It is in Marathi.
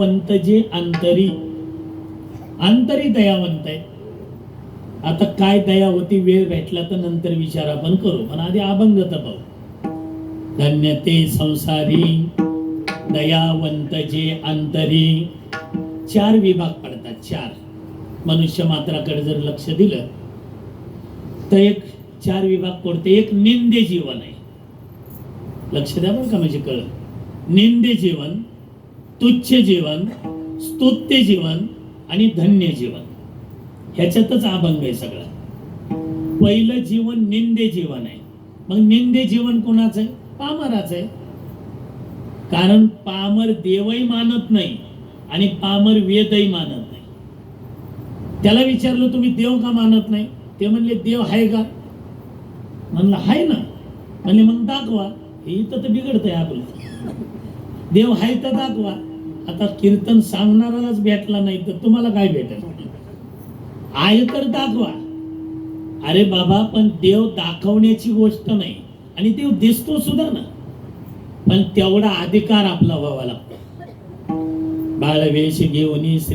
पंत जे अंतरी. अंतरी दयावंत आहे. आता काय दया होती वेळ भेटला तर नंतर विचार आपण करू. पण आधी अभंग तपाव पाहू. धन्य ते संसारी. दयावंत जे अंतरी. चार विभाग पडतात चार. मनुष्य मात्राकडे जर लक्ष दिलं तर एक चार विभाग पडते. एक निंदे जीवन आहे. लक्ष द्या बरं का म्हणजे कळ निंदे जीवन तुच्छ जीवन स्तुत्य जीवन आणि धन्य जीवन. ह्याच्यातच अभंग आहे सगळा. पहिलं जीवन निंदे जीवन आहे. मग निंदे जीवन कोणाचं आहे? पामराचं आहे. कारण पामर देवही मानत नाही आणि पामर वेदही मानत नाही. त्याला विचारलं तुम्ही देव का मानत नाही? ते म्हणले देव आहे का? म्हणलं आहे ना. म्हणले मग दाखवा. हे इथं तर बिघडतंय आपलं. देव आहे तर दाखवा. आता कीर्तन सांगणारालाच भेटला नाही तर तुम्हाला काय भेटेल? आहे तर दाखवा. अरे बाबा पण देव दाखवण्याची गोष्ट नाही. आणि देव दिसतो सुद्धा ना. पण तेवढा अधिकार आपला व्हावा लागतो. बाळवेश घेऊन श्री